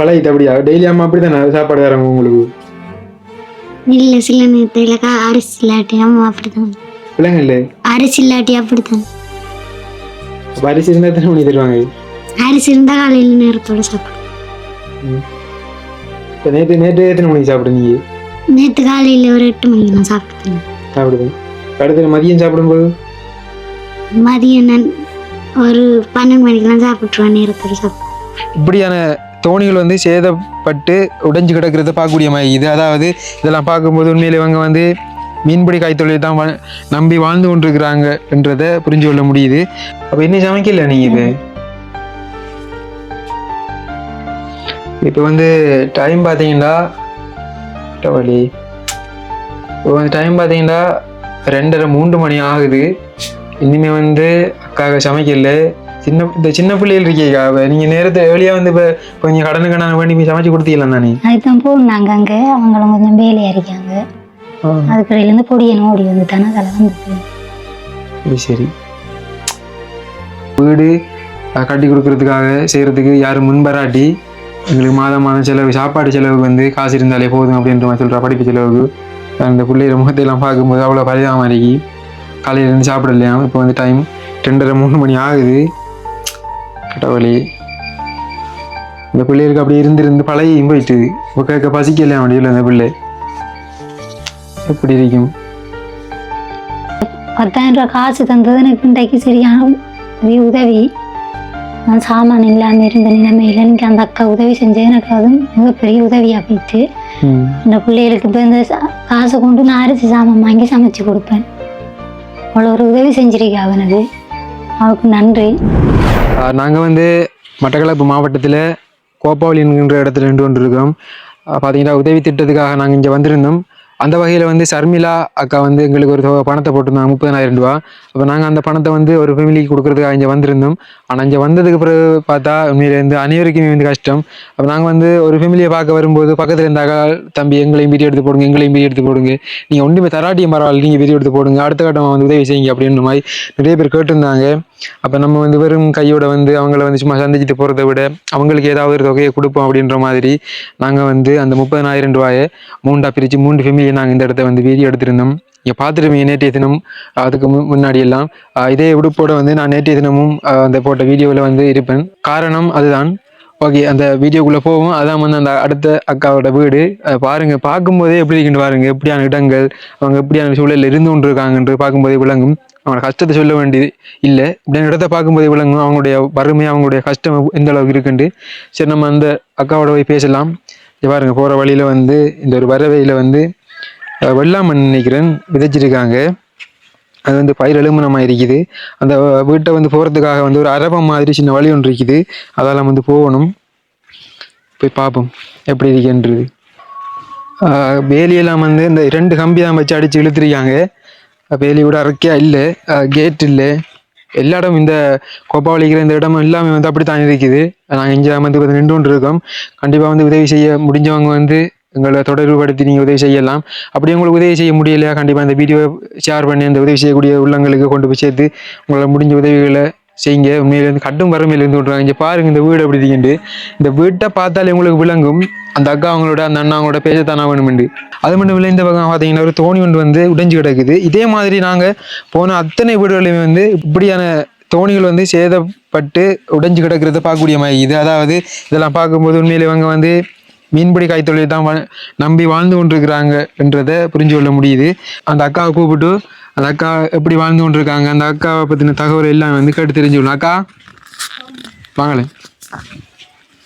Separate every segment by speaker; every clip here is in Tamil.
Speaker 1: பழகிட்டு அப்படியா டெய்லி அம்மா அப்படி தானே சாப்பாடு தராங்க உங்களுக்கு?
Speaker 2: இல்ல சில நேரத்துல அரிசி இல்லாட்டி அம்மா அப்படிதான்.
Speaker 1: பிள்ளைங்க இல்லை
Speaker 2: அரிசி இல்லாட்டி அப்படித்தான்
Speaker 1: அப்போ அரிசி இருந்தால் எத்தனை மணி தருவாங்க?
Speaker 2: அரிசி இருந்தா காலையில நேரத்தோட சாப்பிடுவோம்
Speaker 1: இப்போ நேற்று நேற்று எத்தனை மணிக்கு சாப்பிடுங்க
Speaker 2: நேற்று காலையில ஒரு எட்டு மணிக்கு நான் சாப்பிட்டேன்.
Speaker 1: சாப்பிடுது அடுத்த மதியம் சாப்பிடும்போது?
Speaker 2: மதியம் நான் ஒரு பன்னெண்டு மணிக்கெல்லாம் சாப்பிட்டுருவேன் நேரத்தோட சாப்பிடுவேன்
Speaker 1: இப்படியான தோணிகள் வந்து சேதப்பட்டு உடைஞ்சு கிடக்கிறத பார்க்கக்கூடிய மாதிரி. இது அதாவது இதெல்லாம் பார்க்கும்போது உண்மையில் இவங்க வந்து மீன்பிடி காய்த்தொழில் தான் நம்பி வாழ்ந்து கொண்டிருக்கிறாங்க என்றதை புரிஞ்சு கொள்ள முடியுது. அப்போ இன்னும் சமைக்கல நீங்க இது? இப்போ வந்து டைம் பார்த்தீங்கன்னா வழி இப்போ வந்து டைம் பார்த்தீங்கன்னா ரெண்டரை மூன்று மணி ஆகுது. இனிமே வந்து அக்காவை சமைக்கல. சின்ன இந்த சின்ன பிள்ளைகள் இருக்கீங்க. நீங்க நேரத்தை ஏர்லியா வந்து இப்போ கொஞ்சம் கடனுக்கு நான் வேண்டி சமைச்சு கொடுத்தீங்களா நானே
Speaker 2: அதுதான் போனாங்க அங்க அவங்களும் கொஞ்சம் வேலையா இருக்காங்க. அதுக்கடையிலேருந்து பொடியன் ஓடி வந்து
Speaker 1: இது சரி. வீடு கட்டி கொடுக்கறதுக்காக செய்யறதுக்கு யாரும் முன்பராட்டி எங்களுக்கு மாதம் மாதம் செலவு சாப்பாடு செலவுக்கு வந்து காசு இருந்தாலே போதும் அப்படின்ற மாதிரி சொல்கிறா படிப்பு செலவுக்கு. அந்த பிள்ளைகள முகத்தையெல்லாம் பார்க்கும்போது அவ்வளோ பரிதாபமாக இருக்கி காலையிலேருந்து சாப்பிடலையா? இப்போ வந்து டைம் ரெண்டரை மூணு மணி ஆகுது. கடவுளே. இந்த பிள்ளைகளுக்கு அப்படி இருந்து இருந்து பழகியும் போயிட்டு இப்போ கேட்க பசிக்கலையா முடியல அந்த பிள்ளை. எப்படி இருக்கும்?
Speaker 2: பத்தாயிரம் ரூபாய் காசு தந்தது எனக்கு இன்றைக்கு சரியான உதவி நான் சாமான் இல்லாமல் இருந்த நிலைமையில எனக்கு அந்த அக்கா உதவி செஞ்சது எனக்கு அதுவும் மிகப்பெரிய உதவியாக போயிட்டு இந்த பிள்ளைகளுக்கு இப்போ இந்த காசை கொண்டு நான் அரிசி சாமான் வாங்கி சமைச்சு கொடுப்பேன். அவ்வளோ ஒரு உதவி செஞ்சிருக்கா அவனுக்கு அவனுக்கு நன்றி.
Speaker 1: நாங்கள் வந்து மட்டக்களப்பு மாவட்டத்தில் கோப்பாவளி என்கின்ற இடத்துல நின்று கொண்டிருக்கிறோம். பார்த்தீங்கன்னா உதவி திட்டத்துக்காக நாங்கள் இங்கே வந்திருந்தோம். அந்த வகையில் வந்து சர்மிளா அக்கா வந்து எங்களுக்கு ஒரு தொகை பணத்தை போட்டிருந்தாங்க முப்பதனாயிரம் ரூபா. அப்போ நாங்கள் அந்த பணத்தை வந்து ஒரு ஃபேமிலிக்கு கொடுக்குறதுக்காக இங்கே வந்திருந்தோம். ஆனால் இங்கே வந்ததுக்கு பிறகு பார்த்தா உண்மையிலேருந்து அனைவருக்குமே வந்து கஷ்டம். அப்போ நாங்கள் வந்து ஒரு ஃபேமிலியை பார்க்க வரும்போது பக்கத்தில் இருந்தாங்க தம்பி எங்களையும் வீடியோ எடுத்து போடுங்க எங்களையும் வீடியோ எடுத்து போடுங்க. நீங்கள் ஒன்றுமே தராட்டியும் பரவாயில்ல நீங்கள் வீடியோ எடுத்து போடுங்க அடுத்த கட்டமாக வந்து உதவி செய்யுங்க அப்படின்ற மாதிரி நிறைய பேர் கேட்டிருந்தாங்க. அப்போ நம்ம வந்து வெறும் கையோட வந்து அவங்கள வந்து சும்மா சந்திச்சுட்டு போகிறத விட அவங்களுக்கு ஏதாவது ஒரு தொகையை கொடுப்போம் அப்படின்ற மாதிரி நாங்கள் வந்து அந்த முப்பதனாயிரம் ரூபாயை மூண்டா பிரித்து மூன்று ஃபேமிலியை நாங்கள் இந்த இடத்த வந்து வீடியோ எடுத்திருந்தோம். இங்கே பார்த்துருப்பீங்க நேற்றைய தினம் அதுக்கு முன்னாடி எல்லாம் இதே உடுப்போட வந்து நான் நேற்றைய தினமும் அந்த போட்ட வீடியோவில் வந்து இருப்பேன். காரணம் அதுதான். ஓகே அந்த வீடியோக்குள்ளே போவோம். அதான் வந்து அந்த அடுத்த அக்காவோட வீடு. பாருங்கள் பார்க்கும்போதே எப்படி இருக்குன்னு பாருங்க. எப்படியான இடங்கள் அவங்க எப்படியான சூழலில் இருந்து கொண்டு இருக்காங்கன்று பார்க்கும்போதே விளங்கும். அவங்களோட கஷ்டத்தை சொல்ல வேண்டியது இல்லை. இப்படியான இடத்த பார்க்கும்போதே விளங்கும். அவங்களுடைய வறுமை அவங்களுடைய கஷ்டம் எந்த அளவுக்கு இருக்குண்டு சரி நம்ம அந்த அக்காவோட போய் பேசலாம். பாருங்கள் போகிற வழியில் வந்து இந்த ஒரு வரவையில் வந்து வெள்ளாமண் நினைக்கிறேன் விதைச்சிருக்காங்க. அது வந்து பயிர் எழுமணமாக இருக்குது. அந்த வீட்டை வந்து போகிறதுக்காக வந்து ஒரு அரபம் மாதிரி சின்ன வழி ஒன்று இருக்குது. அதெல்லாம் வந்து போகணும். போய் பார்ப்போம் எப்படி இருக்குன்றது வேலியெல்லாம் வந்து இந்த ரெண்டு கம்பி தான் வச்சு அடித்து இழுத்துருக்காங்க. வேலி கூட அரைக்கியா இல்லை கேட் இல்லை. எல்லா இடமும் இந்த கோப்பாவளிக்கிற இந்த இடம் எல்லாமே வந்து அப்படி தான் இருக்குது. நாங்கள் இங்கே வந்து நின்று கொண்டு இருக்கோம் கண்டிப்பாக வந்து உதவி செய்ய முடிஞ்சவங்க வந்து எங்களை தொடர்புபடுத்தி நீங்கள் உதவி செய்யலாம். அப்படி உங்களுக்கு உதவி செய்ய முடியலையா? கண்டிப்பாக இந்த வீடியோவை ஷேர் பண்ணி அந்த உதவி செய்யக்கூடிய உள்ளங்களுக்கு கொண்டு போய் சேர்த்து உங்களால் முடிஞ்ச உதவிகளை செய்யுங்க. உண்மையிலேருந்து கட்டும் வறுமையில இருந்து விட்றாங்க இங்கே பாருங்க இந்த வீடு அப்படி இருக்குண்டு இந்த வீட்டை பார்த்தாலே உங்களுக்கு விளங்கும். அந்த அக்கா அவங்களோட அந்த அண்ணா அவங்களோட பேசத்தானா வேணுமெண்டு. அது மட்டும் இல்லை இந்த பக்கம் பார்த்தீங்கன்னா ஒரு தோணி ஒன்று வந்து உடைஞ்சு கிடக்குது. இதே மாதிரி நாங்கள் போன அத்தனை வீடுகளையுமே வந்து இப்படியான தோணிகள் வந்து சேதப்பட்டு உடைஞ்சு கிடக்கிறத பார்க்கக்கூடிய மாதிரி இது. அதாவது இதெல்லாம் பார்க்கும்போது உண்மையில் இவங்க வந்து மீன்பிடி கைத்தொழில் தான் நம்பி வாழ்ந்து கொண்டிருக்கிறாங்க என்றதை புரிஞ்சு கொள்ள முடியுது. அந்த அக்காவை கூப்பிட்டு அந்த அக்கா எப்படி வாழ்ந்து கொண்டிருக்காங்க அந்த அக்காவை பற்றின தகவல் எல்லாம் வந்து கேட்டு தெரிஞ்சுக்கணும் அக்கா வாங்களே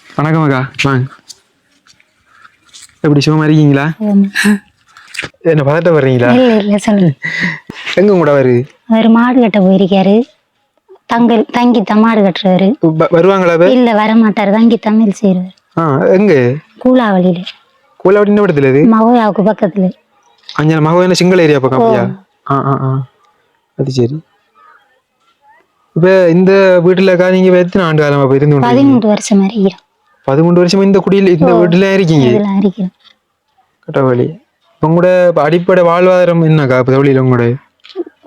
Speaker 1: வணக்கம் அக்கா வாங்க. எப்படி சும்மா இருக்கீங்களா? என்ன பதட்ட வர்றீங்களா? எங்க கூட வருது
Speaker 2: அவர் மாடு கட்ட போயிருக்காரு. தங்கல் தங்கி மாடு கட்டுறாரு.
Speaker 1: வருவாங்களா?
Speaker 2: இல்லை வர மாட்டார் தங்கி தமிழ் செய்கிறார்
Speaker 1: ஆ எங்க
Speaker 2: கூலாவளியில
Speaker 1: கோலாவடி என்ன படத்துல இது
Speaker 2: மகோயாவுக்கு பக்கத்துல
Speaker 1: அஞ்சன மகன் சிங்கிள் ஏரியா பக்கம் அப்படியா ஆ ஆ ஆ அது சரி இப்ப இந்த வீட்டுலக்கா நீங்க எத்தனை ஆண்டு காலமா இருந்து
Speaker 2: பதிமூன்று வருஷம் அறிகிறோம்
Speaker 1: பதிமூன்று வருஷமா இந்த குடியில் இந்த வீட்டுல இருக்கீங்க கட்டவழி உங்களோட அடிப்படை வாழ்வாதாரம் என்னக்கா இப்ப தொழில் உங்களோட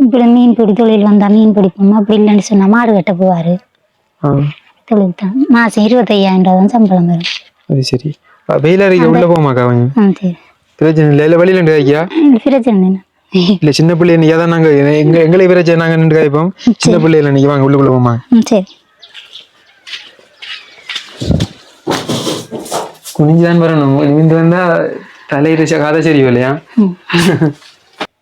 Speaker 2: இப்படி மீன் பிடி தொழில் வந்தா மீன் பிடிப்போம் அப்படி இல்லைன்னு சொன்னா மாடு கட்ட போவாரு தொழில் தான் மாசம் இருபத்தையாயிரம் ரூபா தான் சம்பளம் வரும்
Speaker 1: அது சரி வெயில் அறைக்கு உள்ள போமாக்கா கொஞ்சம்
Speaker 2: ஆ சரி
Speaker 1: பிரச்சனை இல்லை இல்லை வெளியில
Speaker 2: பிரச்சனை
Speaker 1: இல்ல சின்ன பிள்ளை நீங்க தான் நாங்க எங்க எங்களை பிரச்சனை நாங்க நின்று காய்ப்போம் சின்ன பிள்ளைல நீங்க வாங்க உள்ளுக்குள்ள போமா
Speaker 2: சரி
Speaker 1: குனிஞ்சுதான் வரணும் நிமிந்து வந்தா தலையில கதை சரி இல்லையா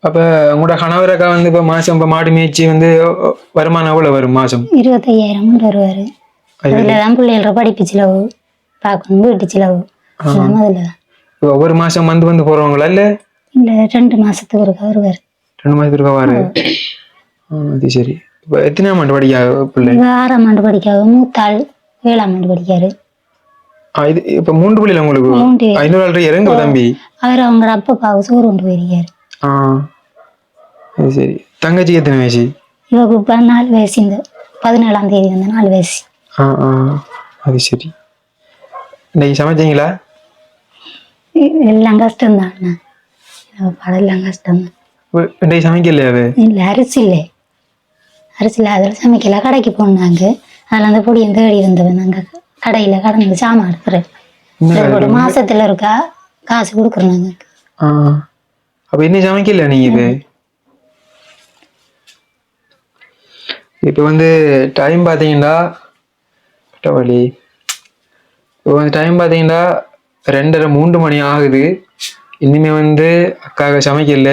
Speaker 1: அப்ப உங்களோட கணவரக்கா வந்து இப்ப மாசம் இப்ப மாடு மேய்ச்சி வந்து வருமானம் எவ்வளவு வரும் மாசம்
Speaker 2: இருபத்தையாயிரம் வருவார் அதில் தான் பிள்ளைகள படிப்பு செலவு பார்க்கணும் வீட்டு செலவு.
Speaker 1: ஒவ்வொரு மாசம் வந்து வந்து போறவங்களா இல்ல?
Speaker 2: இல்லை ரெண்டு மாதத்துக்கு ஒருக்கா வருவார்.
Speaker 1: ரெண்டு மாசத்துக்கு வாரு ஆ, அது சரி. இப்ப எத்தனை ஆண்டு படிக்கா பிள்ளை?
Speaker 2: ஆறாம் ஆண்டு படிக்காது மூத்தாள் ஏழாம் ஆண்டு படிக்காரு.
Speaker 1: இது இப்ப மூன்று பிள்ளைல உங்களுக்கு? ஐநூறு ஆள் இறங்க தம்பி.
Speaker 2: அவர் அவங்க அப்பாவுக்கு சோறு கொண்டு போயிருக்காரு.
Speaker 1: ஆ சரி. தங்கச்சிக்கு எத்தனை வயசு?
Speaker 2: இவக்கு இப்போ நாலு வயசு இந்த பதினேழாம் தேதி வந்து நாலு வயசு.
Speaker 1: ஆ ஆ. அது சரி. இன்னைக்கு சமைச்சீங்களா?
Speaker 2: எல்லாம் கஷ்டம்தான் படம் எல்லாம் கஷ்டம்தான்
Speaker 1: இ- இன்னைக்கு சமைக்கலையா அது?
Speaker 2: இல்லை அரிசி இல்லை. அரிசி இல்லை அதில் சமைக்கல. கடைக்கு போனாங்க. அதில் அந்த பொடியை தேடி வந்தவன் நாங்கள் கடையில் கடந்து சாமான் எடுக்கிறேன் மாசத்துல இருக்கா காசு கொடுக்குறாங்க
Speaker 1: ஆ. அப்ப இன்னும் சமைக்கல நீங்க இது? இப்போ வந்து டைம் பார்த்தீங்கன்னா வழி இப்போ வந்து டைம் பார்த்தீங்கன்னா ரெண்டரை மூன்று மணி ஆகுது. இனிமே வந்து அக்காக சமைக்கல.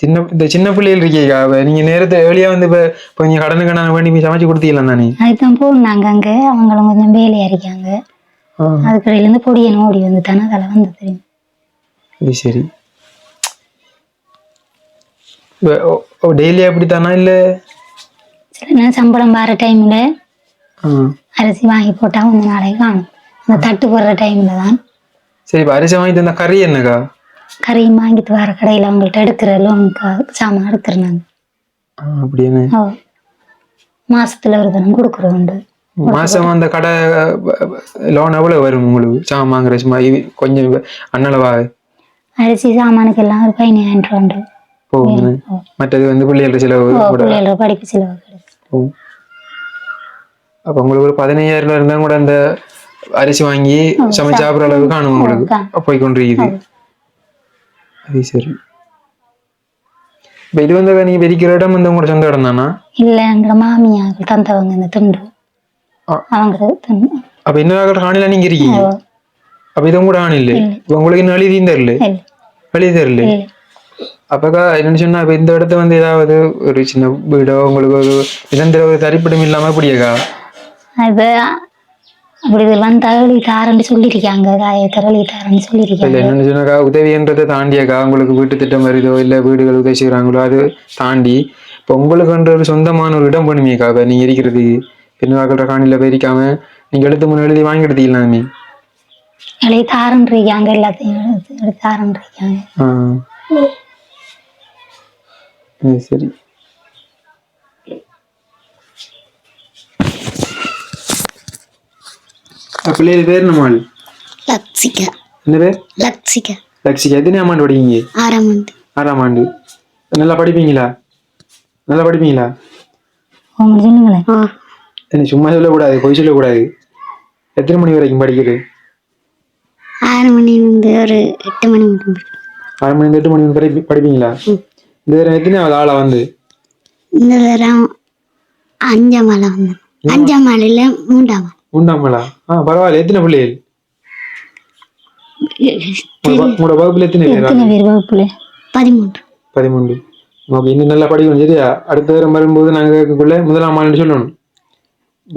Speaker 1: சின்ன இந்த சின்ன பிள்ளைகள் இருக்கீங்க நீங்க நேரத்தை ஏர்லியா வந்து இப்போ நீங்க கடனுக்கு நான் வேண்டி போய் சமைச்சு கொடுத்தீங்களா தானே
Speaker 2: அதுதான் போனாங்க அங்கே அவங்களும் கொஞ்சம் வேலையா இருக்காங்க
Speaker 1: ஆ.
Speaker 2: அதுக்கடையிலேருந்து பொடியை ஓடி வந்து தானே அதில் வந்து தெரியும்?
Speaker 1: அது சரி. டெய்லி அப்படித்தானா இல்லை?
Speaker 2: சில நேரம் சம்பளம் வர டைமில்
Speaker 1: ஆ.
Speaker 2: அரிசி வாங்கி போட்டால் கொஞ்சம் நாளைக்கு காணும் அந்த தட்டு போடுற டைமில் தான்.
Speaker 1: சரி இப்போ அரிசி வாங்கி தந்தா கறி என்னக்கா?
Speaker 2: கறியும் வாங்கிட்டு வர கடையில் அவங்கள்ட்ட எடுக்கிற லோனுக்கு சாமான்
Speaker 1: அப்படின்னு
Speaker 2: ஓ மாசத்துல ஒரு தினம் கொடுக்குறோம் உண்டு.
Speaker 1: மாசம் அந்த கடை லோன் எவ்வளவு வரும் உங்களுக்கு? சாமான் வாங்குற இது கொஞ்சம் அன்னளவா?
Speaker 2: அரிசி சாமானுக்கு எல்லாம் ஒரு பதினாயிரம் ரூபா உண்டு.
Speaker 1: போகும்
Speaker 2: ஓ.
Speaker 1: மற்றது வந்து பிள்ளைகளோட செலவு
Speaker 2: பிள்ளைகளோட படிப்பு செலவு கிடைக்கும்.
Speaker 1: அப்ப உங்களுக்கு ஒரு பதினையாயிரம் ரூபாய் இருந்தா கூட அந்த அரிசி வாங்கி சமைச்சு சாப்பிடுற அளவு காணும் உங்களுக்கு. போய் கொண்டிருக்குது அது சரி. இப்ப இது வந்து நீங்க வெடிக்கிற இடம் வந்து உங்களோட சொந்த இடம் தானா?
Speaker 2: இல்லை எங்களோட மாமியார்கள் தந்தவங்க இந்த திண்டு. அவங்க
Speaker 1: அப்ப இன்னொரு காணில நீங்க இருக்கீங்க? அப்ப இது கூட ஆண் இல்ல. உங்களுக்கு இன்னும் எழுதியும் தரல எழுதி தரல அப்பக்கா என்னன்னு சொன்னா இப்ப இந்த இடத்த வந்து ஏதாவது ஒரு சின்ன வீடோ உங்களுக்கு ஒரு நிரந்தர ஒரு தரிப்பிடம் இல்லாம அப்படியாக்கா
Speaker 2: அது அப்படி இது வந்து தகவலி தாரன்னு சொல்லியிருக்காங்க. காய தகவலி தாரன்னு சொல்லியிருக்காங்க
Speaker 1: சொன்னாக்கா உதவின்றதை தாண்டியாக்கா உங்களுக்கு வீட்டு திட்டம் வருதோ இல்ல வீடுகள் உதவி செய்யறாங்களோ அது தாண்டி இப்ப உங்களுக்குன்ற ஒரு சொந்தமான ஒரு இடம் பண்ணுமேக்கா இப்ப நீங்க இருக்கிறது பெண்வாக்கள காணில போயிருக்காம நீங்க எழுத்து முன்ன எழுதி வாங்கி எடுத்தீங்களாமே
Speaker 2: எழுதி தாரன் இருக்காங்க எல்லாத்தையும் எடுத்து எடுத்து தாரன் இருக்காங்க
Speaker 1: ஆ அது சரி. அப்ப பிள்ளைகள் பேர் நம்மாள்
Speaker 2: லக்ஷிகா
Speaker 1: என்ன பேர்
Speaker 2: லக்ஷிகா
Speaker 1: லக்ஷிகா எத்தனை ஆமாண்டு படிக்கீங்க
Speaker 2: ஆறாம் ஆண்டு
Speaker 1: ஆறாம் ஆண்டு நல்லா படிப்பீங்களா நல்லா படிப்பீங்களா என்ன சும்மா சொல்லக்கூடாது பொய் சொல்லக்கூடாது எத்தனை மணி வரைக்கும் படிக்கிறது
Speaker 2: ஆறு மணிலேருந்து ஒரு எட்டு மணி
Speaker 1: ஆறு மணி எட்டு மணி வரை படிப்பீங்களா இந்த தடவை எத்தனை ஆளா வந்து
Speaker 2: இந்த தரம் அஞ்சாம் மாலை வந்தேன் அஞ்சாம் மாலையில் மூன்றாம்
Speaker 1: உண்டாமலா? ஆ பரவாயில்ல. எத்தனை பிள்ளைகள்? உங்களோட வகுப்புல எத்தனை பேர்
Speaker 2: வகுப்புல? பதிமூன்று.
Speaker 1: பதிமூன்று. ஓகே இன்னும் நல்லா படிக்கணும் சரியா? அடுத்த தடவை வரும்போது நாங்க கேட்கக்குள்ள முதலாம் ஆளுன்னு சொல்லணும்.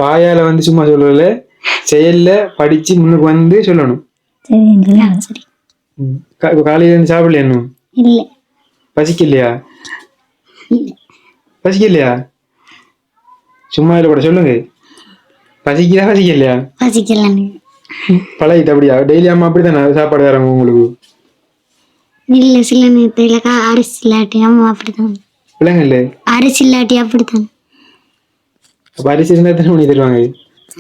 Speaker 1: வாயால வந்து சும்மா சொல்லல செயல்ல படிச்சு முன்னுக்கு வந்து சொல்லணும். காலையில இருந்து சாப்பிடல இன்னும்? பசிக்கலையா? பசிக்கலையா? சும்மா இல்லை கூட சொல்லுங்க. பசிக்குதா பசிக்கலையா?
Speaker 2: பசிக்கலன்னு
Speaker 1: பழகிட்டு அப்படியா? டெய்லி அம்மா அப்படித்தானே? சாப்பாடு தராங்க உங்களுக்கு?
Speaker 2: இல்லை சில நேரத்தில் அரிசி இல்லாட்டி அம்மா அப்படித்தான்.
Speaker 1: பிள்ளைங்க இல்லை
Speaker 2: அரிசி இல்லாட்டி அப்படித்தான்.
Speaker 1: அப்ப அரிசி இருந்தா எத்தனை மணி தருவாங்க?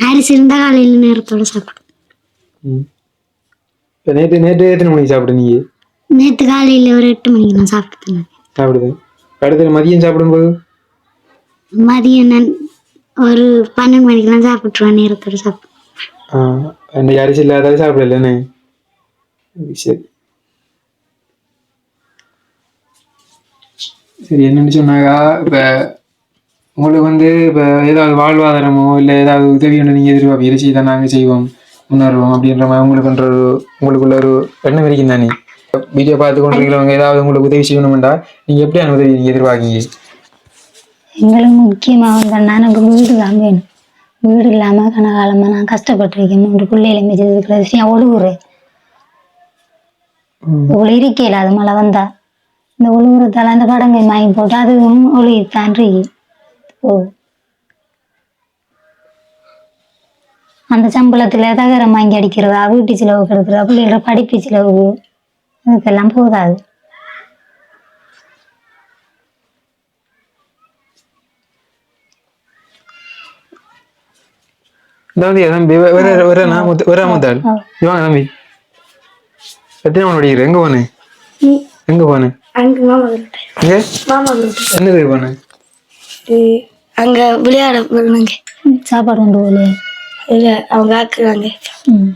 Speaker 2: அரிசி இருந்தால் காலையில் நேரத்தோட சாப்பிடும்
Speaker 1: நேற்று நேற்று எத்தனை மணிக்கு சாப்பிடுனீங்க
Speaker 2: நேற்று காலையில் ஒரு எட்டு மணிக்கு நான் சாப்பிட்டேன்.
Speaker 1: சாப்பிடுது. அடுத்த மதியம் சாப்பிடும்போது?
Speaker 2: மதியம் நான் ஒரு பன்னெண்டு மணிக்கெல்லாம் சாப்பிட்ருவேன் நேரத்தோட சாப்பிடுவேன்
Speaker 1: ஆ, அரிசி இல்லாத சாப்பிடலன்னு சரி. சரி என்னன்னு சொன்னாக்கா இப்போ உங்களுக்கு வந்து இப்போ ஏதாவது வாழ்வாதாரமோ இல்லை ஏதாவது உதவி ஒன்று நீங்கள் எதிர்பார்ப்பீங்க? இறைச்சி தான் நாங்கள் செய்வோம் முன்னேறுவோம் அப்படின்ற மாதிரி உங்களுக்குன்ற ஒரு உங்களுக்குள்ள ஒரு எண்ணம் இருக்கும் தானே வீடியோ பார்த்து கொண்டிருக்கிறவங்க ஏதாவது உங்களுக்கு உதவி செய்யணும்டா நீங்கள் எப்படியான உதவி நீங்கள் எதிர்பார்க்கீங்க?
Speaker 2: எங்களுக்கு முக்கியமாக வந்தோம்னா எனக்கு வீடு தான் வேணும். வீடு இல்லாமல் கனகாலமாக நான் கஷ்டப்பட்டிருக்கேன் மூன்று பிள்ளைகளை மிச்சதுக்கு விஷயம் ஒழுகுறேன் இவ்வளோ இருக்கையில் அது மழை வந்தா இந்த ஒழுகுறதால அந்த படங்கை வாங்கி போட்டு அதுவும் ஒழுகித்தான் இருக்கு. ஓ. அந்த சம்பளத்தில் தகரம் வாங்கி அடிக்கிறதா வீட்டு செலவுக்கு எடுக்கிறதா பிள்ளைகளோட படிப்பு செலவு அதுக்கெல்லாம் போதாது.
Speaker 1: தம்பி தம்பி வேற வேற வேற நான் முத்த- வேற முத்தாள் வாங்க தம்பி எத்தனை மணி படிக்கிற எங்க போனேன் எங்க போனேன்
Speaker 3: அங்க மாமா வீட்டு
Speaker 1: எங்க
Speaker 3: வீட்டு
Speaker 1: என்னது போனேன்
Speaker 3: அங்க விளையாட போனாங்க
Speaker 2: சாப்பாடு கொண்டு போகலையே
Speaker 3: இல்ல அவங்க ஆக்குறாங்க.
Speaker 2: ம்.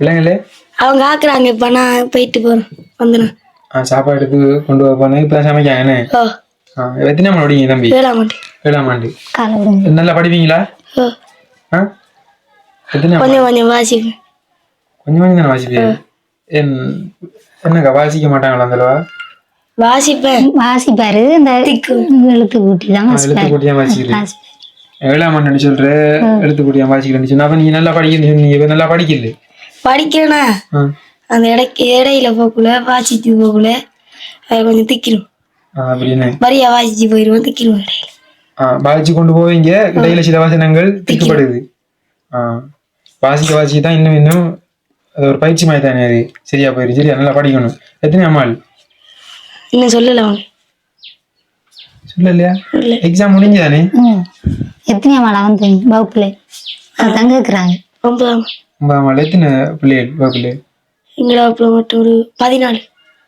Speaker 1: இல்லைங்களே
Speaker 3: அவங்க ஆக்குறாங்க. இப்ப நான் போயிட்டு போறேன். வந்தனா
Speaker 1: ஆ சாப்பாடு எடுத்து கொண்டு போனேன் இப்போ சமைக்காங்கண்ணே
Speaker 3: ஓ.
Speaker 1: ஆ எத்தனை மணி படிங்க தம்பி? ஏழாம் ஆண்டு. நல்லா படிப்பீங்களா?
Speaker 3: கொஞ்சம் கொஞ்சம் வாசிங்க
Speaker 1: கொஞ்சம் கொஞ்சம் தானே வாசிப்பீங்க என் என்னக்கா வாசிக்க மாட்டாங்களா அந்த
Speaker 3: வாசிப்பேன்
Speaker 2: வாசிப்பாரு இந்த எழுத்து கூட்டி தான்
Speaker 1: எழுத்து
Speaker 2: வாசிப்பாரு
Speaker 1: கூட்டியா வாசிக்கிறேன்
Speaker 2: வாசிப்பாரு.
Speaker 1: ஏழாம் ஆண்டு சொல்ற எழுத்து கூட்டியா வாசிக்கிறேன்னு சொன்னா அப்ப நீங்க நல்லா படிக்கணும் சொன்னீங்க இப்ப நல்லா படிக்கல
Speaker 3: படிக்கிறேனா அந்த இடைக்கு இடையில போக்குள்ள வாசிச்சு போக்குள்ள அது கொஞ்சம் திக்கிரும்
Speaker 1: ஆ, அப்படின்னு
Speaker 3: வரியா வாசிச்சு போயிடுவோம் திக்கிரும் இடையில
Speaker 1: ஆ, வாசிச்சு கொண்டு போவீங்க இடையில சில வசனங்கள் திக்கப்படுது ஆ வாசிக்க வாசிக்க தான் இன்னும் இன்னும் அது ஒரு பயிற்சி மாதிரி தானே அது சரியா போயிரு சரியா நல்லா படிக்கணும் எத்தனை அம்மாள்
Speaker 3: இன்னும் சொல்லல அவங்க
Speaker 1: சொல்லலையா எக்ஸாம் முடிஞ்சுதானே
Speaker 2: ம் எத்தனை மழை வந்து வகுப்புல அதுதான் கேட்குறாங்க
Speaker 3: ஒன்பதாம்
Speaker 1: ஒன்பதாம் அம்மாள் எத்தனை பிள்ளைகள் வகுப்புல
Speaker 3: எங்களோட வகுப்புல மட்டும் ஒரு பதினாலு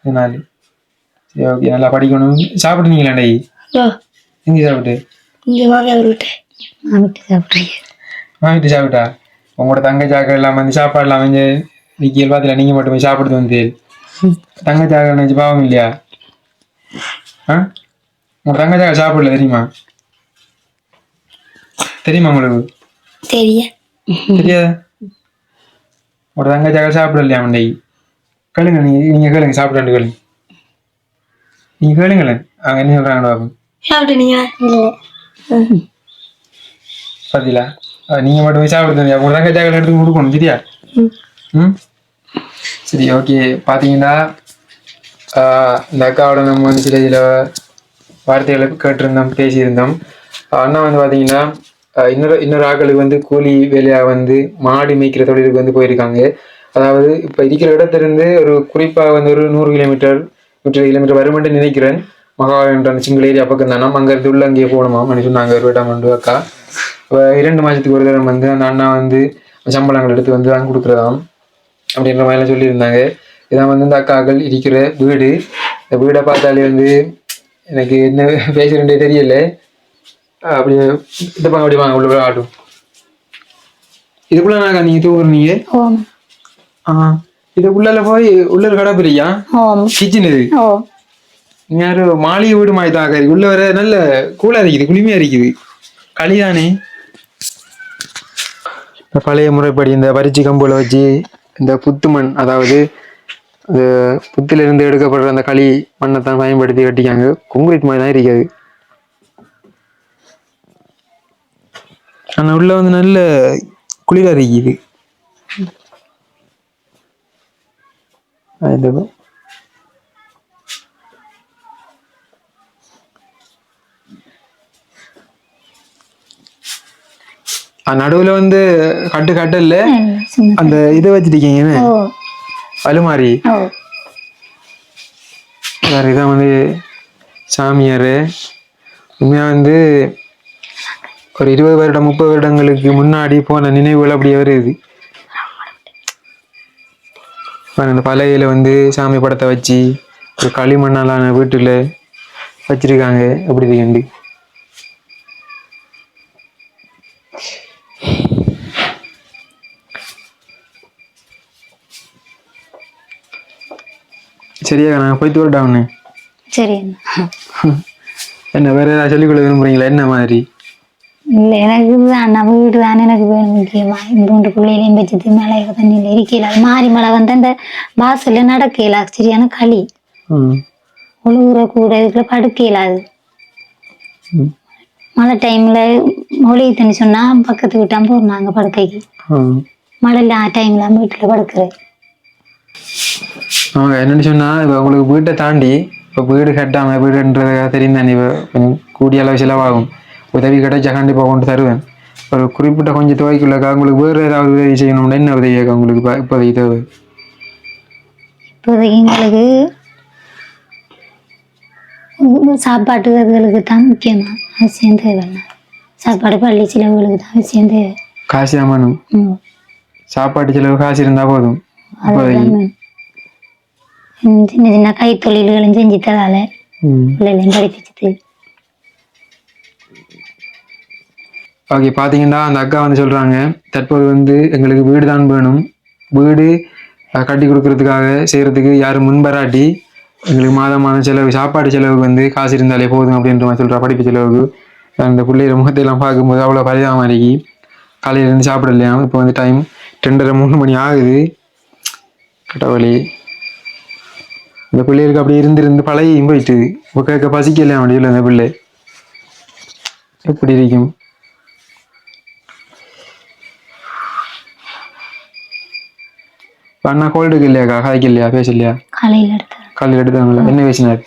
Speaker 1: பதினாலு சரி ஓகே நல்லா படிக்கணும் சாப்பிடுனீங்களா டை எங்க சாப்பிட்டு
Speaker 3: இங்க விட்டு.
Speaker 1: சாப்பிட்டா? உங்களோட தங்கை சாக்கள் எல்லாம் வந்து சாப்பாடு எல்லாம் வந்து விக்கியல் பார்த்துல நீங்க மட்டும் போய் சாப்பிடுது வந்து. தங்கை சாக்கள் நினைச்சு பாவம் இல்லையா? ஆ? உங்களோட தங்கை சாக்கள் சாப்பிடல தெரியுமா? தெரியுமா உங்களுக்கு?
Speaker 3: தெரிய.
Speaker 1: தெரியாதா? உங்களோட தங்கை சாக்கள் சாப்பிடல இல்லையா மண்டை கேளுங்க நீங்க நீங்க கேளுங்க சாப்பிடாண்டு கேளுங்க. நீங்க கேளுங்களேன். அவங்க என்ன சொல்றாங்க பாப்போம்.
Speaker 3: சாப்பிட்டு நீங்க.
Speaker 2: இல்லை
Speaker 1: அஹ் நீங்க மட்டும் போய் சாப்பிடுங்க உங்களோட தங்கை சாக்கள் எடுத்து கொடுக்கணும் சரியா
Speaker 3: ம்.
Speaker 1: சரி ஓகே பார்த்தீங்கன்னா இந்த அக்காவோட நம்ம வந்து சில சில வார்த்தைகளை கேட்டிருந்தோம் பேசியிருந்தோம் அண்ணா வந்து பார்த்தீங்கன்னா இன்னொரு இன்னொரு ஆட்களுக்கு வந்து கூலி வேலையாக வந்து மாடு மேய்க்கிற தொழிலுக்கு வந்து போயிருக்காங்க அதாவது இப்போ இருக்கிற இடத்திலிருந்து ஒரு குறிப்பாக வந்து ஒரு நூறு கிலோமீட்டர் நூற்றி கிலோமீட்டர் வருமென்று நினைக்கிறேன் மகான்ற அந்த சிங்கிள் ஏரியா பக்கம் தானே. அங்கேருந்து உள்ள அங்கேயே போகணுமா? அப்படின்னு சொன்னாங்க ஒரு இடம் வந்து அக்கா. அப்ப இரண்டு மாதத்துக்கு ஒரு தரம் வந்து அந்த அண்ணா வந்து சம்பளங்கள் எடுத்து வந்து வாங்கி கொடுக்குறதாம். அப்படின்ற மாதிரிலாம் சொல்லியிருந்தாங்க. இதான் வந்து இந்த அக்காக்கள் இருக்கிற வீடு. இந்த வீடை பார்த்தாலே வந்து எனக்கு என்ன பேசுறேன்டே தெரியல. அஹ் அப்படியே இந்த பக்கம் அப்படி வாங்க உள்ள போய் ஆட்டும். இதுக்குள்ள நான் நீங்க? தூங்குறீங்க ஆ. இதுக்குள்ள போய் உள்ள கடை பிரியா? கிச்சன் இது? நீங்க யாரு மாளிகை வீடு மாதிரி தான் அக்கா. உள்ள வர நல்ல கூலா இருக்குது குளிமையா இருக்குது. களிதானே? இந்த பழைய முறைப்படி இந்த பரிச்சி கம்புல வச்சு இந்த புத்து மண் அதாவது அந்த புத்துல இருந்து எடுக்கப்படுற அந்த களி மண்ணை தான் பயன்படுத்தி கட்டிக்காங்க. கொங்கிரீட் மாதிரி தான் இருக்காது. ஆனா உள்ள வந்து நல்ல குளிரா இருக்குது ஆ, இந்த பக்கம். ஆ, நடுவுல வந்து கட்டு கட்டல்ல
Speaker 2: சின்ன
Speaker 1: அந்த இதை வச்சிருக்கீங்க அலுமாரி. வேற இதான் வந்து சாமியார். உண்மையாக வந்து ஒரு இருபது வருடம் முப்பது வருடங்களுக்கு முன்னாடி போன நினைவுகள் அப்படியே வருது. இந்த பலகையில வந்து சாமி படத்தை வச்சு ஒரு களிமண்ணாலான வீட்டில் வச்சிருக்காங்க. எப்படி இருக்கண்டு சரியா நாங்கள் போயிட்டு வரட்டான்னு
Speaker 2: சரி அண்ணா.
Speaker 1: என்ன வேற ஏதாவது சொல்லிக்கொள்ள விரும்புறீங்களா? என்ன மாதிரி?
Speaker 2: இல்லை எனக்கு நான் வீடு தானே எனக்கு வேணும் முக்கியமா. மூன்று பிள்ளைகளையும் வச்சுட்டு மழை தண்ணியில் இருக்கல அது மாறி மழை வந்து அந்த வாசல்ல நடக்கல சரியான களி. உழுவுற கூட இதுக்குள்ள படுக்கல அது. மழை டைம்ல மொழி தண்ணி சொன்னா பக்கத்து வீட்டாம போடுறாங்க படுக்கைக்கு.
Speaker 1: ம்.
Speaker 2: மழை இல்லாத டைம்ல வீட்டுல படுக்கிறேன்.
Speaker 1: அவங்க என்னன்னு சொன்னா இப்போ உங்களுக்கு வீட்டை தாண்டி இப்போ வீடு கட்டாம வீடுன்றதுக்காக தெரியும் தானே இப்போ கூடிய அளவு செலவாகும். உதவி கிடைச்சா கண்டிப்பாக கொண்டு தருவேன். ஒரு குறிப்பிட்ட கொஞ்சம் துவைக்குள்ளக்கா உங்களுக்கு வேறு ஏதாவது உதவி செய்யணும்னா என்ன உதவி கேட்க உங்களுக்கு இப்போ இப்போதைக்கு தேவை?
Speaker 2: இப்போதைக்கு எங்களுக்கு சாப்பாட்டு அதுகளுக்கு தான் முக்கியமா அவசியம் தேவைண்ணா சாப்பாடு பள்ளி செலவுகளுக்கு தான் அவசியம் தேவை.
Speaker 1: காசு அமனும்
Speaker 2: ம்.
Speaker 1: சாப்பாட்டு செலவு காசு இருந்தால் போதும்.
Speaker 2: வேணும். ம், சின்ன சின்ன கைத்தொழில்களும் செஞ்சு தரால
Speaker 1: ம்
Speaker 2: பிள்ளைகளையும் படிப்பிச்சுட்டு
Speaker 1: ஓகே பார்த்தீங்கன்னா அந்த அக்கா வந்து சொல்கிறாங்க தற்போது வந்து எங்களுக்கு வீடு தான் வேணும் வீடு கட்டி கொடுக்கறதுக்காக செய்கிறதுக்கு யாரும் முன்வராட்டி எங்களுக்கு மாதம் மாதம் செலவு சாப்பாடு செலவுக்கு வந்து காசு இருந்தாலே போதும் அப்படின்ற மாதிரி சொல்கிறா படிப்பு செலவுக்கு அந்த பிள்ளைகள முகத்தையெல்லாம் பார்க்கும்போது அவ்வளோ பரிதாபமாக இருக்கி காலையில இருந்து சாப்பிடலையா இப்போ வந்து டைம் ரெண்டரை மூணு மணி ஆகுது கடவுளே இந்த பிள்ளைகளுக்கு அப்படி இருந்து இருந்து பழகியும் போயிட்டு. இப்போ கேட்க பசிக்கலையா முடியல அந்த பிள்ளை. எப்படி இருக்கும்? அண்ணா கோல்டுக்கு இல்லையாக்கா? காய்க்கு இல்லையா? பேசலையா?
Speaker 2: காலையில் எடுத்து.
Speaker 1: காலையில் எடுத்தாங்களா? என்ன பேசினார்?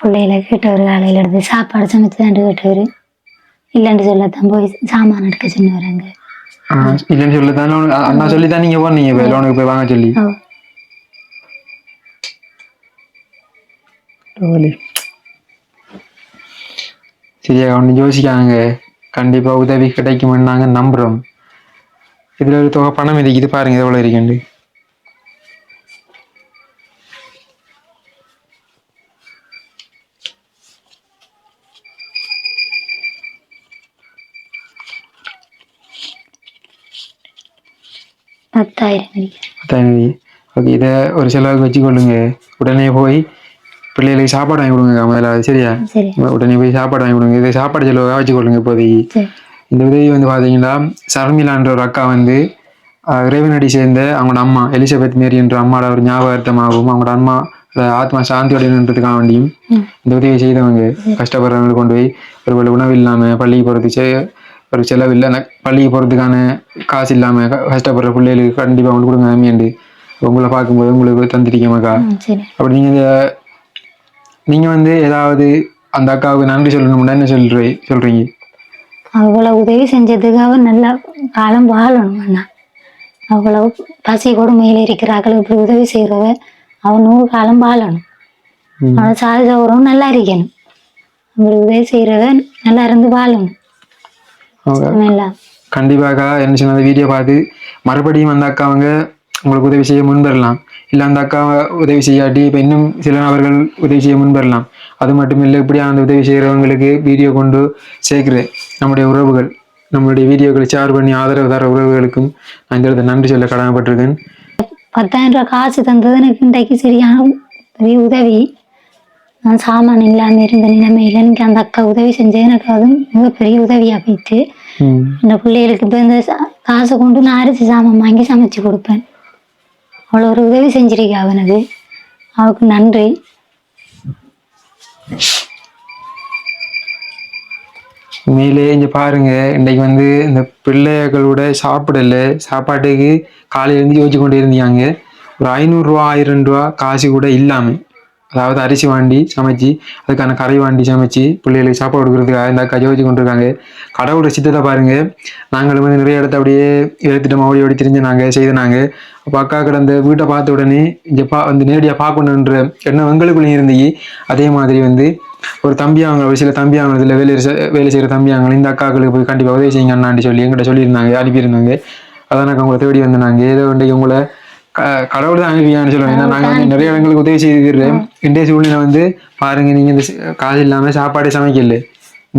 Speaker 2: பிள்ளைகளை கேட்டவர் காலையில் எடுத்து சாப்பாடு சமைச்சு தான் கேட்டவர். இல்லைன்னு சொல்லத்தான் போய் சாமான் எடுக்க சொன்னவராங்க
Speaker 1: ஆ, இல்லைன்னு சொல்லத்தான். அண்ணா சொல்லி தான் நீங்க போனீங்க. லோனுக்கு போய் வாங்க சொல்லி. பரவாயில்லை. சரியா ஒன்று யோசிக்காங்க கண்டிப்பா உதவி கிடைக்கும்னு நாங்க நம்புறோம். இதுல ஒரு தொகை பணம் இருக்குது பாருங்க எவ்வளவு இருக்குண்டு
Speaker 2: பத்தாயிரம்.
Speaker 1: பத்தாயிரம். ஓகே இதை ஒரு செலவுக்கு வச்சுக்கொள்ளுங்க. உடனே போய் பிள்ளைகளுக்கு சாப்பாடு வாங்கி கொடுங்க முதல்ல சரியா?
Speaker 2: சரி.
Speaker 1: உடனே போய் சாப்பாடு வாங்கி கொடுங்க. இதை சாப்பாடு செலவாக வச்சுக்கொள்ளுங்க இப்போதைக்கு. இந்த உதவி வந்து பார்த்தீங்கன்னா சர்மிளான்ற ஒரு அக்கா வந்து இறைவனடி சேர்ந்த அவங்களோட அம்மா எலிசபெத் மேரி என்ற அம்மாவோட ஒரு ஞாபகார்த்தமாகவும் அவங்களோட அம்மா ஆத்மா சாந்தி அடையணுன்றதுக்காக வேண்டியும். இந்த உதவியை செய்தவங்க. கஷ்டப்படுறவங்களுக்கு கொண்டு போய் ஒரு வேளை உணவு இல்லாமல் பள்ளிக்கு போகிறதுக்கு ஒரு செலவு இல்லை அந்த பள்ளிக்கு போகிறதுக்கான காசு இல்லாமல் கஷ்டப்படுற பிள்ளைகளுக்கு கண்டிப்பாக அவங்களுக்கு கொடுங்க அம்மியாண்டு உங்களை பார்க்கும்போது உங்களுக்கு தந்துட்டீங்கம்மாக்கா
Speaker 2: ம் சரி.
Speaker 1: அப்படி நீங்கள் இந்த நீங்கள் வந்து ஏதாவது அந்த அக்காவுக்கு நன்றி சொல்லணும்னா என்ன சொல்றீ சொல்கிறீங்க
Speaker 2: அவ்வளோ உதவி செஞ்சதுக்காக நல்லா காலம் வாழணும் அண்ணா. அவ்வளோ பசி கொடுமையில் இருக்கிறார்கள் இப்படி உதவி செய்கிறவ அவன் நூறு காலம் வாழணும். அவன் சாதி சௌரம் நல்லா இருக்கணும். அப்படி உதவி செய்கிறவ நல்லா இருந்து வாழணும். நல்லா
Speaker 1: கண்டிப்பாக என்ன சொன்ன அந்த வீடியோ பார்த்து மறுபடியும் அந்த அக்காவங்க உங்களுக்கு உதவி செய்ய முன்வரலாம் இல்லை அந்த அக்கா உதவி செய்யாட்டி இப்போ இன்னும் சில நபர்கள் உதவி செய்ய முன்வரலாம். அது மட்டும் இல்லை இப்படி அந்த உதவி செய்கிறவங்களுக்கு வீடியோ கொண்டு சேர்க்கிறேன். நம்முடைய உறவுகள் நம்மளுடைய வீடியோக்களை ஷேர் பண்ணி ஆதரவு தர உறவுகளுக்கும் நான் இந்த இடத்துல நன்றி சொல்ல கடமைப்பட்டிருக்கேன்.
Speaker 2: பத்தாயிரம் ரூபாய் காசு தந்தது எனக்கு இன்றைக்கு சரியான பெரிய உதவி. நான் சாமான் இல்லாமல் இருந்த நிலைமையில் எனக்கு அந்த அக்கா உதவி செஞ்சது எனக்கு அது மிகப்பெரிய உதவியாக போயிட்டு இந்த பிள்ளைகளுக்கு இப்போ இந்த காசை கொண்டு நான் அரிசி சாமான் வாங்கி சமைச்சு கொடுப்பேன். அவ்வளோ ஒரு உதவி செஞ்சிருக்கா அவனுக்கு? அவனுக்கு நன்றி.
Speaker 1: உண்மையிலே இங்கே பாருங்க இன்னைக்கு வந்து இந்த பிள்ளைகளோட சாப்பிடல சாப்பாட்டுக்கு காலையிலேருந்து யோசிச்சு கொண்டு இருந்தாங்க ஒரு ஐநூறுரூவா ஆயிரம் ரூபா காசு கூட இல்லாமல் அதாவது அரிசி வாண்டி சமைச்சு அதுக்கான கரை வாண்டி சமைச்சு பிள்ளைகளுக்கு சாப்பாடு கொடுக்குறதுக்காக இந்த கஜ வச்சு கொண்டிருக்காங்க. கடவுளோட சித்தத்தை பாருங்க. நாங்களும் வந்து நிறைய இடத்த அப்படியே எடுத்துட்டு ஓடி ஓடி திரிஞ்சு நாங்க செய்தனாங்க அப்போ அக்கா கிடந்த வீட்டை பார்த்த உடனே இங்கே பா வந்து நேரடியாக பார்க்கணுன்ற எண்ணம் எங்களுக்குள்ளேயும் இருந்தீங்க அதே மாதிரி வந்து ஒரு தம்பி அவங்க ஒரு சில தம்பி அவங்க இதில் வேலை வேலை செய்கிற தம்பி அவங்க இந்த அக்காக்களுக்கு போய் கண்டிப்பாக உதவி செய்யுங்க அண்ணாண்டி சொல்லி எங்கிட்ட சொல்லியிருந்தாங்க அனுப்பியிருந்தாங்க. அதான் நாங்கள் உங்களை தேடி வந்தேன் நாங்கள் ஏதோ இன்றைக்கு உங்களை கடவுள் தான் அனுப்பியான்னு சொல்லுவேன் ஏன்னா நாங்கள் வந்து நிறைய இடங்களுக்கு உதவி செய்திருக்கிறோம். இன்றைய சூழ்நிலை வந்து பாருங்க நீங்கள் இந்த காசு இல்லாமல் சாப்பாடே சமைக்கல.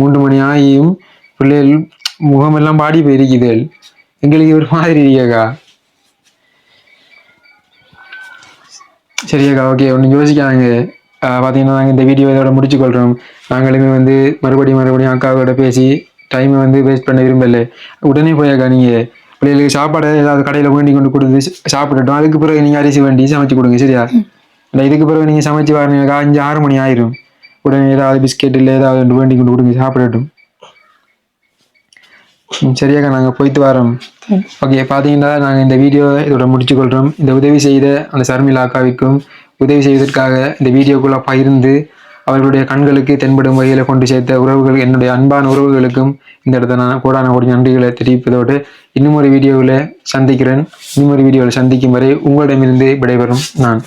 Speaker 1: மூன்று மணி ஆகியும் பிள்ளைகள் முகமெல்லாம் பாடி போயிருக்குது எங்களுக்கு ஒரு மாதிரி இருக்கியாக்கா சரியாக்கா ஓகே ஒன்றும் யோசிக்காங்க பார்த்தீங்கன்னா நாங்கள் இந்த வீடியோ இதோட முடிச்சுக்கொள்கிறோம் நாங்களுமே வந்து மறுபடியும் மறுபடியும் அக்காவோட பேசி டைமை வந்து வேஸ்ட் பண்ண விரும்பல. உடனே போயாக்கா நீங்கள் பிள்ளைகளுக்கு சாப்பாடு ஏதாவது கடையில் வேண்டி கொண்டு கொடுத்து சாப்பிடட்டும். அதுக்கு பிறகு நீங்கள் அரிசி வேண்டி சமைச்சு கொடுங்க சரியா? இல்லை இதுக்கு பிறகு நீங்கள் சமைச்சு வரீங்க அஞ்சு ஆறு மணி ஆயிரும். உடனே ஏதாவது பிஸ்கெட் இல்லை ஏதாவது வேண்டி கொண்டு கொடுங்க சாப்பிடட்டும். ம், சரியாக்கா நாங்கள் போயிட்டு வரோம். ஓகே பார்த்தீங்கன்னா நாங்கள் இந்த வீடியோவை இதோட முடிச்சுக்கொள்கிறோம் இந்த உதவி செய்த அந்த சர்மிளா அக்காவிற்கும் உதவி செய்வதற்காக இந்த வீடியோக்குள்ளே பகிர்ந்து அவர்களுடைய கண்களுக்கு தென்படும் வகையில் கொண்டு சேர்த்த உறவுகள் என்னுடைய அன்பான உறவுகளுக்கும் இந்த இடத்துல நான் கோடான கோடி நன்றிகளை தெரிவிப்பதோடு இன்னும் ஒரு வீடியோவில் சந்திக்கிறேன். இன்னும் ஒரு வீடியோவில் சந்திக்கும் வரை உங்களிடமிருந்து விடைபெறும் நான்.